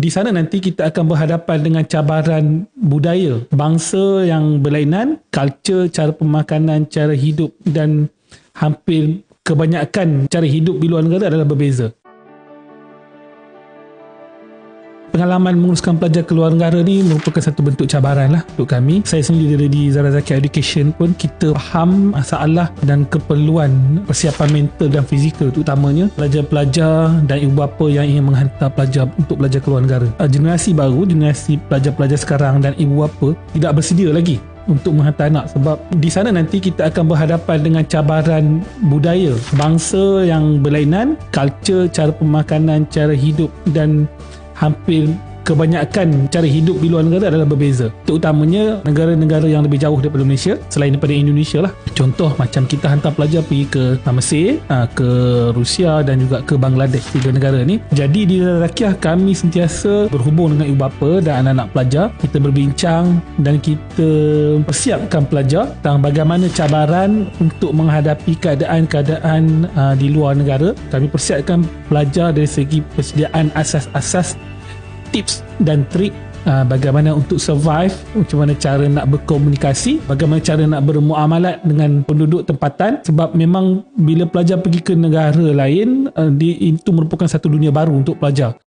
Di sana nanti kita akan berhadapan dengan cabaran budaya, bangsa yang berlainan, culture, cara pemakanan, cara hidup dan hampir kebanyakan cara hidup di luar negara adalah berbeza. Pengalaman menguruskan pelajar ke luar negara ni merupakan satu bentuk cabaran lah untuk kami. Saya sendiri di Zara Zaki Education pun kita faham masalah dan keperluan persiapan mental dan fizikal terutamanya pelajar-pelajar dan ibu bapa yang ingin menghantar pelajar untuk belajar ke luar negara. Uh, Generasi baru, generasi pelajar-pelajar sekarang dan ibu bapa tidak bersedia lagi untuk menghantar anak sebab di sana nanti kita akan berhadapan dengan cabaran budaya, bangsa yang berlainan, culture, cara pemakanan, cara hidup dan hampir kebanyakan cara hidup di luar negara adalah berbeza. Terutamanya negara-negara yang lebih jauh daripada Malaysia selain daripada Indonesia lah. Contoh macam kita hantar pelajar pergi ke Mesir ah, ke Rusia dan juga ke Bangladesh tiga negara ni. Jadi di Rakyah kami sentiasa berhubung dengan ibu bapa dan anak-anak pelajar. Kita berbincang dan kita persiapkan pelajar tentang bagaimana cabaran untuk menghadapi keadaan-keadaan ah, di luar negara. Kami persiapkan pelajar dari segi persediaan asas-asas tips dan trik uh, bagaimana untuk survive, macam mana cara nak berkomunikasi, bagaimana cara nak bermuamalat dengan penduduk tempatan sebab memang bila pelajar pergi ke negara lain uh, di, itu merupakan satu dunia baru untuk pelajar.